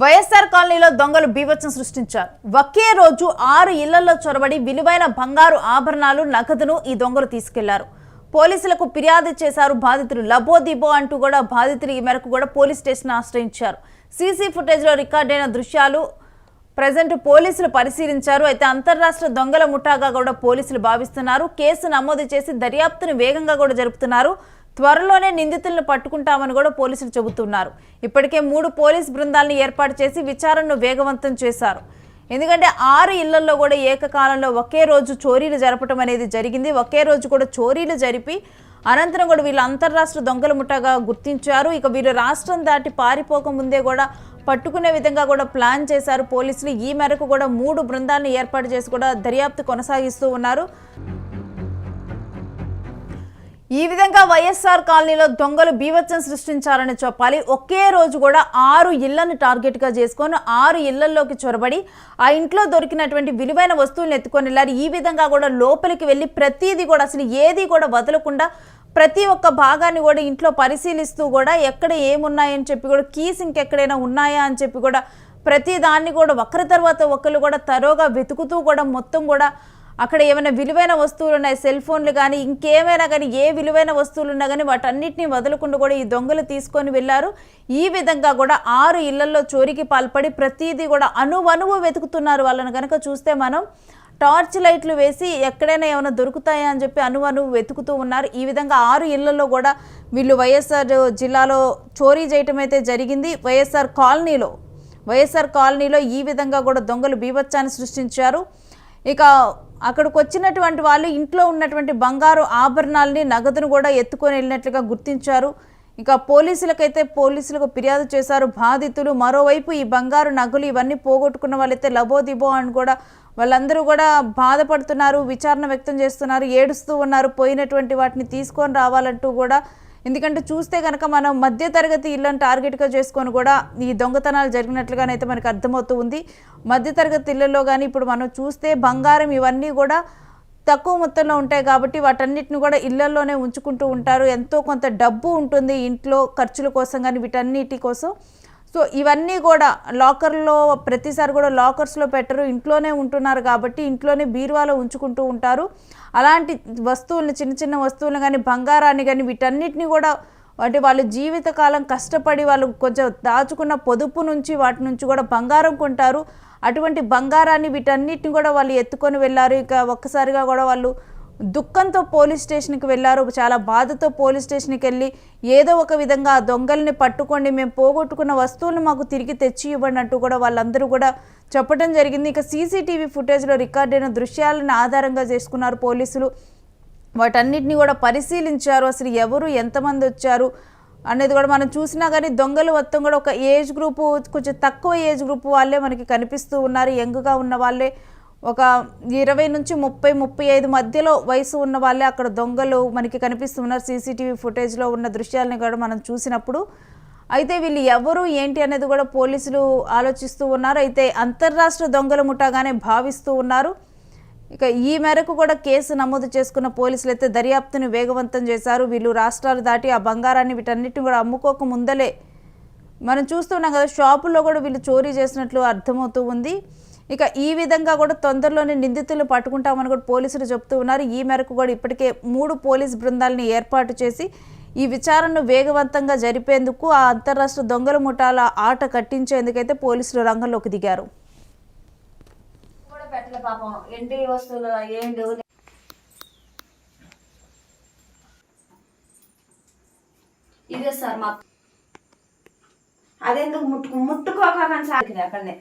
వైఎస్ఆర్ కాలనీలో దొంగలు బీభత్సం సృష్టించారు. ఒకే రోజు ఆరు ఇళ్ళలో చొరబడి విలువైన బంగారు ఆభరణాలు నగదును ఈ దొంగలు తీసుకెళ్ళారు. పోలీసులకు ఫిర్యాదు చేశారు బాధితులు. లబోదిబో అంటూ కూడా బాధితులు ఈ మేరకు కూడా పోలీస్ స్టేషన్ ఆశ్రయించారు. సీసీ ఫుటేజ్లో రికార్డైన దృశ్యాలు ప్రజెంట్ పోలీసులు పరిశీలించారు. అయితే అంతర్రాష్ట్ర దొంగల ముఠాగా కూడా పోలీసులు భావిస్తున్నారు. కేసు నమోదు చేసి దర్యాప్తును వేగంగా కూడా జరుపుతున్నారు. త్వరలోనే నిందితులను పట్టుకుంటామని కూడా పోలీసులు చెబుతున్నారు. ఇప్పటికే మూడు పోలీస్ బృందాలను ఏర్పాటు చేసి విచారణను వేగవంతం చేశారు. ఎందుకంటే ఆరు ఇళ్ళలో కూడా ఏకకాలంలో ఒకే రోజు చోరీలు జరపడం అనేది జరిగింది. ఒకే రోజు కూడా చోరీలు జరిపి అనంతరం కూడా వీళ్ళు అంతర్రాష్ట్ర దొంగల ముఠాగా గుర్తించారు. ఇక వీళ్ళు రాష్ట్రం దాటి పారిపోక ముందే కూడా పట్టుకునే విధంగా కూడా ప్లాన్ చేశారు. పోలీసులు ఈ మేరకు కూడా మూడు బృందాలను ఏర్పాటు చేసి కూడా దర్యాప్తు కొనసాగిస్తూ ఉన్నారు. ఈ విధంగా వైఎస్ఆర్ కాలనీలో దొంగలు బీభత్సం సృష్టించారని చెప్పాలి. ఒకే రోజు కూడా ఆరు ఇళ్ళను టార్గెట్గా చేసుకొని ఆరు ఇళ్ళలోకి చొరబడి ఆ ఇంట్లో దొరికినటువంటి విలువైన వస్తువులను ఎత్తుకొని వెళ్ళారు. ఈ విధంగా కూడా లోపలికి వెళ్ళి ప్రతిదీ కూడా అసలు ఏది కూడా వదలకుండా ప్రతి ఒక్క భాగాన్ని కూడా ఇంట్లో పరిశీలిస్తూ కూడా ఎక్కడ ఏమున్నాయని చెప్పి కూడా కీస్ ఇంకెక్కడైనా ఉన్నాయా అని చెప్పి కూడా ప్రతి దాన్ని కూడా ఒకరి తర్వాత ఒకరు కూడా తరోగా వెతుకుతూ కూడా మొత్తం కూడా అక్కడ ఏమైనా విలువైన వస్తువులు ఉన్నాయి సెల్ ఫోన్లు కానీ ఇంకేమైనా కానీ ఏ విలువైన వస్తువులు ఉన్నా కానీ వాటన్నిటిని వదలకుండా కూడా ఈ దొంగలు తీసుకొని వెళ్ళారు. ఈ విధంగా కూడా ఆరు ఇళ్ళలో చోరీకి పాల్పడి ప్రతిదీ కూడా అనువనువు వెతుకుతున్నారు వాళ్ళని కనుక చూస్తే మనం. టార్చ్ లైట్లు వేసి ఎక్కడైనా ఏమైనా దొరుకుతాయా అని చెప్పి అనువను వెతుకుతూ ఉన్నారు. ఈ విధంగా ఆరు ఇళ్ళలో కూడా వీళ్ళు వైఎస్ఆర్ జిల్లాలో చోరీ చేయటం అయితే జరిగింది. వైఎస్ఆర్ కాలనీలో వైఎస్ఆర్ కాలనీలో ఈ విధంగా కూడా దొంగలు బీభత్సాన్ని సృష్టించారు. ఇక అక్కడికి వచ్చినటువంటి వాళ్ళు ఇంట్లో ఉన్నటువంటి బంగారు ఆభరణాలని నగదును కూడా ఎత్తుకొని వెళ్ళినట్లుగా గుర్తించారు. ఇంకా పోలీసులకైతే పోలీసులకు ఫిర్యాదు చేశారు. బాధితులు మరోవైపు ఈ బంగారు నగలు ఇవన్నీ పోగొట్టుకున్న వాళ్ళైతే లబోదిబో అని కూడా వాళ్ళందరూ కూడా బాధపడుతున్నారు విచారణ వ్యక్తం చేస్తున్నారు ఏడుస్తూ ఉన్నారు. పోయినటువంటి వాటిని తీసుకొని రావాలంటూ కూడా ఎందుకంటే చూస్తే కనుక మనం మధ్యతరగతి ఇళ్ళని టార్గెట్గా చేసుకొని కూడా ఈ దొంగతనాలు జరిగినట్లుగానైతే మనకు అర్థమవుతూ ఉంది. మధ్యతరగతి ఇళ్ళలో కానీ ఇప్పుడు మనం చూస్తే బంగారం ఇవన్నీ కూడా తక్కువ మొత్తంలో ఉంటాయి కాబట్టి వాటన్నిటిని కూడా ఇళ్ళలోనే ఉంచుకుంటూ ఉంటారు. ఎంతో కొంత డబ్బు ఉంటుంది ఇంట్లో ఖర్చుల కోసం కానీ వీటన్నిటి కోసం. సో ఇవన్నీ కూడా లాకర్లో ప్రతిసారి కూడా లాకర్స్లో పెట్టరు ఇంట్లోనే ఉంటున్నారు కాబట్టి ఇంట్లోనే బీరువాలో ఉంచుకుంటూ ఉంటారు. అలాంటి వస్తువులను చిన్న చిన్న వస్తువులను కానీ బంగారాన్ని కానీ వీటన్నిటిని కూడా అంటే వాళ్ళు జీవితకాలం కష్టపడి వాళ్ళు కొంచెం దాచుకున్న పొదుపు నుంచి వాటి నుంచి కూడా బంగారం కొంటారు. అటువంటి బంగారాన్ని వీటన్నిటిని కూడా వాళ్ళు ఎత్తుకొని వెళ్ళారు. ఇక ఒక్కసారిగా కూడా వాళ్ళు దుఃఖంతో పోలీస్ స్టేషన్కి వెళ్ళారు. చాలా బాధతో పోలీస్ స్టేషన్కి వెళ్ళి ఏదో ఒక విధంగా ఆ దొంగల్ని పట్టుకోండి మేము పోగొట్టుకున్న వస్తువులను మాకు తిరిగి తెచ్చి ఇవ్వండి అంటూ కూడా వాళ్ళందరూ కూడా చెప్పడం జరిగింది. ఇక సీసీటీవీ ఫుటేజ్లో రికార్డైన దృశ్యాలను ఆధారంగా చేసుకున్నారు పోలీసులు. వాటన్నిటిని కూడా పరిశీలించారు. అసలు ఎవరు ఎంతమంది వచ్చారు అనేది కూడా మనం చూసినా కానీ దొంగలు మొత్తం కూడా ఒక ఏజ్ గ్రూపు కొంచెం తక్కువ ఏజ్ గ్రూప్ వాళ్ళే మనకి కనిపిస్తూ ఉన్నారు. యంగ్గా ఉన్న వాళ్ళే ఒక ఇరవై నుంచి ముప్పై ముప్పై ఐదు మధ్యలో వయసు ఉన్న వాళ్ళే అక్కడ దొంగలు మనకి కనిపిస్తున్నారు. సీసీటీవీ ఫుటేజ్లో ఉన్న దృశ్యాలను కూడా మనం చూసినప్పుడు అయితే వీళ్ళు ఎవరు ఏంటి అనేది కూడా పోలీసులు ఆలోచిస్తూ ఉన్నారు. అయితే అంతర్రాష్ట్ర దొంగల ముఠాగానే భావిస్తూ ఉన్నారు. ఇక ఈ మేరకు కూడా కేసు నమోదు చేసుకున్న పోలీసులు అయితే దర్యాప్తును వేగవంతం చేశారు. వీళ్ళు రాష్ట్రాలు దాటి ఆ బంగారాన్ని వీటన్నిటిని కూడా అమ్ముకోక ముందలే మనం చూస్తున్నాం కదా షాపుల్లో కూడా వీళ్ళు చోరీ చేసినట్లు అర్థమవుతూ ఉంది. ఇక ఈ విధంగా కూడా తొందరలోనే నిందితులు పట్టుకుంటామని కూడా పోలీసులు చెప్తూ ఉన్నారు. ఈ మేరకు కూడా ఇప్పటికే మూడు పోలీస్ బృందాలని ఏర్పాటు చేసి ఈ విచారణను వేగవంతంగా జరిపేందుకు ఆ అంతర్రాష్ట్ర దొంగల ముఠాల ఆట కట్టించేందుకైతే పోలీసులు రంగంలోకి దిగారు. ఇదే సార్ మా అదెందుకు ముట్టుకు ముట్టుకోక కానీ సాగింది అక్కడనే.